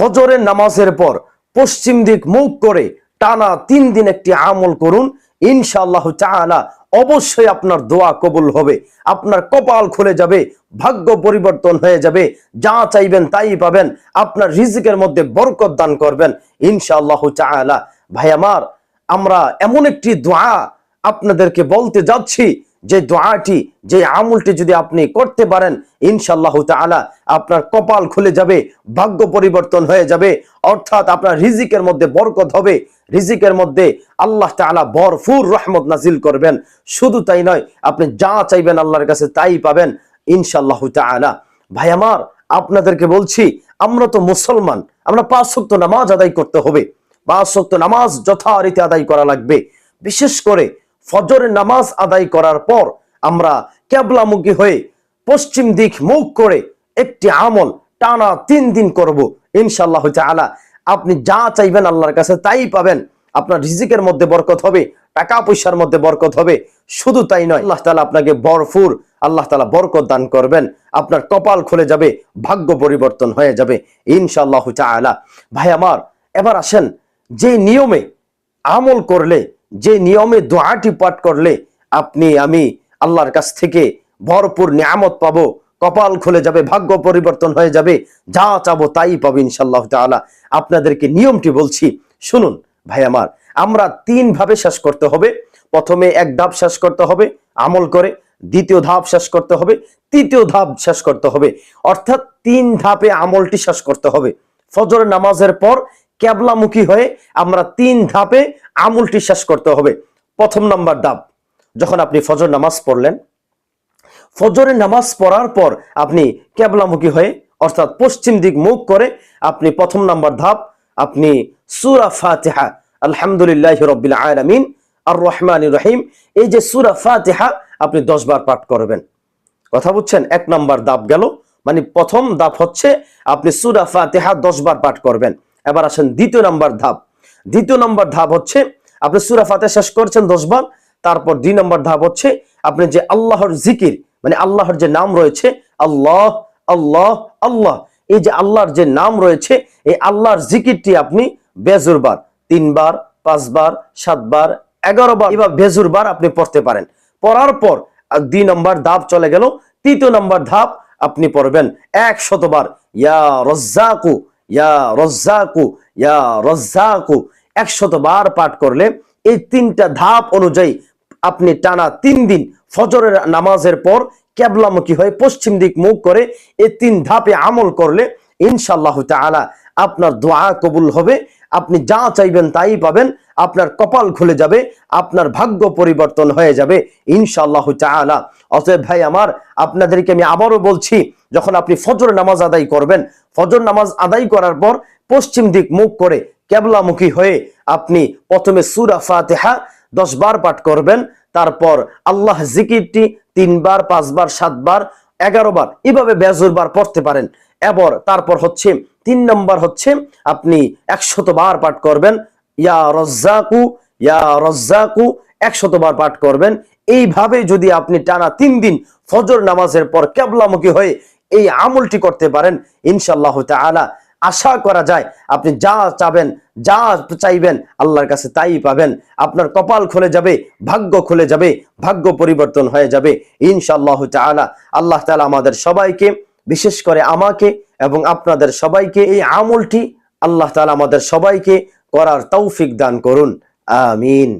ফজরের নামাজের পর পশ্চিম দিক মুখ করে টানা তিন দিন একটি আমল করুন। ইনশাআল্লাহ তাআলা অবশ্যই আপনার দোয়া কবুল হবে। আপনার কপাল খুলে যাবে, ভাগ্য পরিবর্তন হয়ে যাবে। যা চাইবেন তাই পাবেন। আপনার রিজিকের মধ্যে বরকত দান করবেন। ইনশাআল্লাহ তাআলা। ভাই আমার, আমরা এমন একটি দোয়া আপনাদেরকে বলতে যাচ্ছি। যে দোয়াটি, যে আমলটি যদি আপনি করতে পারেন ইনশাল্লাহ তাআলা আপনার কপাল খুলে যাবে, ভাগ্য পরিবর্তন হয়ে যাবে, অর্থাৎ আপনার রিজিকের মধ্যে বরকত হবে, রিজিকের মধ্যে আল্লাহ তাআলা ভরপুর রহমত নাজিল করবেন। শুধু তাই নয়, আপনি যা চাইবেন আল্লাহর কাছে তাই পাবেন ইনশাল্লাহ তাআলা। ভাই আমার, আপনাদেরকে বলছি, আমরা তো মুসলমান, আমরা পাঁচ শক্ত নামাজ আদায় করতে হবে, পাঁচ শক্ত নামাজ যথারীতি আদায় করা লাগবে। বিশেষ করে ফজরের নামাজ আদায় করার পর আমরা ক্যাবলামুখী হয়ে পশ্চিম দিক মুখ করে একটি আমল টানা তিন দিন করব। ইনশাল্লাহ তাআলা। আপনি যা চাইবেন আল্লাহর কাছে তাই পাবেন। আপনার রিজিকের মধ্যে বরকত হবে, টাকা পয়সার মধ্যে বরকত হবে। শুধু তাই নয়, আল্লাহ তালা আপনাকে বরফুর আল্লাহ তালা বরকত দান করবেন। আপনার কপাল খুলে যাবে, ভাগ্য পরিবর্তন হয়ে যাবে, ইনশাআল্লাহ তাআলা। ভাই আমার, এবার আসেন যে নিয়মে আমল করলে যে নিয়মে দোয়াটি পাঠ করলে আপনি, আমি আল্লাহর কাছ থেকে ভরপুর নিয়ামত পাব, কপাল খুলে যাবে, ভাগ্য পরিবর্তন হয়ে যাবে, যা চাবো তাই পাবো ইনশাল্লাহ তাআলা। আপনাদেরকে নিয়মটি বলছি, শুনুন ভাই আমার, আমরা তিন ভাবে শেষ করতে হবে। প্রথমে এক ধাপ শেষ করতে হবে, আমল করে। দ্বিতীয় ধাপ শেষ করতে হবে, তৃতীয় ধাপ শেষ করতে হবে। অর্থাৎ তিন ধাপে আমলটি শেষ করতে হবে। ফজর নামাজের পর ক্যাবলামুখী হয়ে আমরা তিন ধাপে আমুলটি শেষ করতে হবে। প্রথম নাম্বার ধাপ, যখন আপনি ফজর নামাজ পড়লেন। ফজরের নামাজ পড়ার পর আপনি ক্যাবলামুখী হয়ে, অর্থাৎ পশ্চিম দিক মুখ করে আপনি প্রথম নাম্বার ধাপ, আপনি সুরা ফাতিহা, আলহামদুলিল্লাহ রবিল আলামিন আর রহমান রহিম, এই যে সুরা ফাতিহা আপনি দশ বার পাঠ করবেন। কথা বুঝছেন? এক নাম্বার দাপ গেল মানে প্রথম দাপ হচ্ছে আপনি সুরা ফাতিহা দশ বার পাঠ করবেন। এবার আসেন দ্বিতীয় নাম্বার ধাপ। দ্বিতীয় নাম্বার ধাপ হচ্ছে আপনি সুরা ফাতিহা শেষ করছেন দশ বার, তারপর দুই নম্বর ধাপ হচ্ছে আপনি যে আল্লাহর জিকির মানে আল্লাহর যে নাম রয়েছে, আল্লাহ আল্লাহ আল্লাহ, এই যে আল্লাহর যে নাম রয়েছে, এই আল্লাহর জিকিরটি আপনি বেজুরবার তিনবার পাঁচবার সাতবার এগারো বার, এবার বেজুরবার আপনি পড়তে পারেন। পড়ার পর দুই নম্বর ধাপ চলে গেল, তৃতীয় নম্বর ধাপ আপনি পড়বেন এক শতবার ইয়া রজ্জাকু ইয়া রজ্জাকু ইয়া রজ্জাকু, একশত বার পাঠ করলে এই তিনটা ধাপ অনুযায়ী আপনি টানা তিন দিন ফজরের নামাজের পর কেবলামুখী হয়ে পশ্চিম দিক মুখ করে এই তিন ধাপে আমল করলে ইনশাল্লাহ তাআলা আপনার দোয়া কবুল হবে। আপনি যা চাইবেন তাই পাবেন। আপনার কপাল খুলে যাবে। আপনার ভাগ্য পরিবর্তন হয়ে যাবে। ইনশাল্লাহ তাআলা। অতএব ভাই আমার, আপনাদেরকে আমি আবারও বলছি, যখন আপনি ফজর নামাজ আদায় করবেন, ফজর নামাজ আদায় করার পর পশ্চিম দিক মুখ করে কেবলামুখী হয়ে আপনি প্রথমে সুরা ফাতেহা দশ বার পাঠ করবেন। তারপর আল্লাহ জিকিরটি তিনবার, পাঁচবার, সাতবার এগারো বার এভাবে বেজুর বার পড়তে পারেন। এবার তারপর হচ্ছে তিন নম্বর হচ্ছে আপনি একশত বার পাঠ করবেন, ইয়া রজ্জাকু ইয়া রজ্জাকু, একশত বার পাঠ করবেন। এইভাবে যদি আপনি টানা তিন দিন ফজর নামাজের পর কেবলামুখী হয়ে এই আমলটি করতে পারেন ইনশাল্লাহ তাআলা। আশা করা যায় আপনি যা চাবেন, যা চাইবেন আল্লাহর কাছে তাই পাবেন। আপনার কপাল খুলে যাবে, ভাগ্য খুলে যাবে, ভাগ্য পরিবর্তন হয়ে যাবে ইনশাল্লাহ তাআলা। আল্লাহ তালা আমাদের সবাইকে, বিশেষ করে আমাকে এবং আপনাদের সবাইকে এই আমলটি আল্লাহ তালা আমাদের সবাইকে করার তৌফিক দান করুন। আমিন।